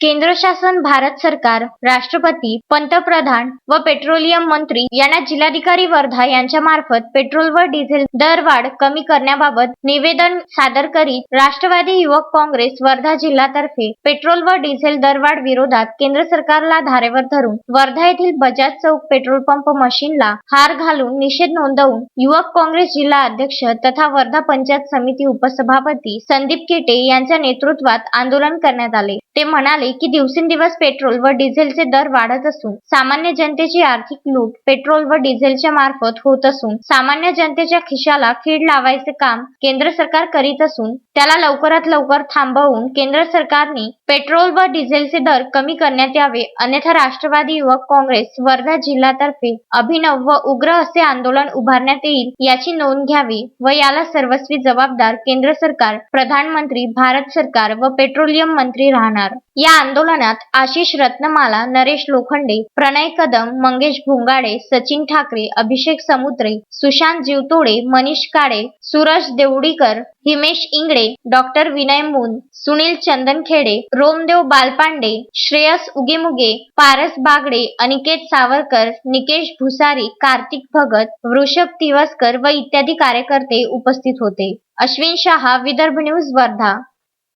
केंद्र शासन भारत सरकार राष्ट्रपती पंतप्रधान व पेट्रोलियम मंत्री यांना जिल्हाधिकारी वर्धा यांच्या मार्फत पेट्रोल व डिझेल दरवाढ कमी करण्याबाबत निवेदन सादर करीत राष्ट्रवादी युवक काँग्रेस वर्धा जिल्हातर्फे पेट्रोल व डिझेल दरवाढ विरोधात केंद्र सरकारला धारेवर धरून वर्धा येथील बजाज चौक पेट्रोल पंप मशीनला हार घालून निषेध नोंदवून युवक काँग्रेस जिल्हा अध्यक्ष तथा वर्धा पंचायत समिती उपसभापती संदीप केटे यांच्या नेतृत्वात आंदोलन करण्यात आले. ते म्हणाले की दिवसेंदिवस पेट्रोल व डिझेलचे दर वाढत असून सामान्य जनतेची आर्थिक लूट पेट्रोल व डिझेलच्या मार्फत होत असून सामान्य जनतेच्या खिशाला खीड लावायचे काम केंद्र सरकार करीत असून त्याला लवकरात लवकर थांबवून केंद्र सरकारने पेट्रोल व डिझेलचे दर कमी करण्यात यावे. अन्यथा राष्ट्रवादी युवक काँग्रेस वर्धा जिल्ह्यातर्फे अभिनव व उग्र असे आंदोलन उभारण्यात येईल याची नोंद घ्यावी व याला सर्वस्वी जबाबदार केंद्र सरकार प्रधानमंत्री भारत सरकार व पेट्रोलियम मंत्री राहणार. या आंदोलनात आशिष रत्नमाला नरेश लोखंडे प्रणय कदम मंगेश भोंगाडे सचिन ठाकरे अभिषेक समुद्रे सुशांत जीवतोडे मनीष काळे सूरज देवडीकर हिमेश इंगडे डॉक्टर विनय मुन सुनील चंदनखेडे रोमदेव बालपांडे श्रेयस उगेमुगे पारस बागडे अनिकेत सावरकर निकेश भुसारी कार्तिक भगत वृषभ तिवस्कर व इत्यादी कार्यकर्ते उपस्थित होते. अश्विन शहा विदर्भ न्यूज वर्धा.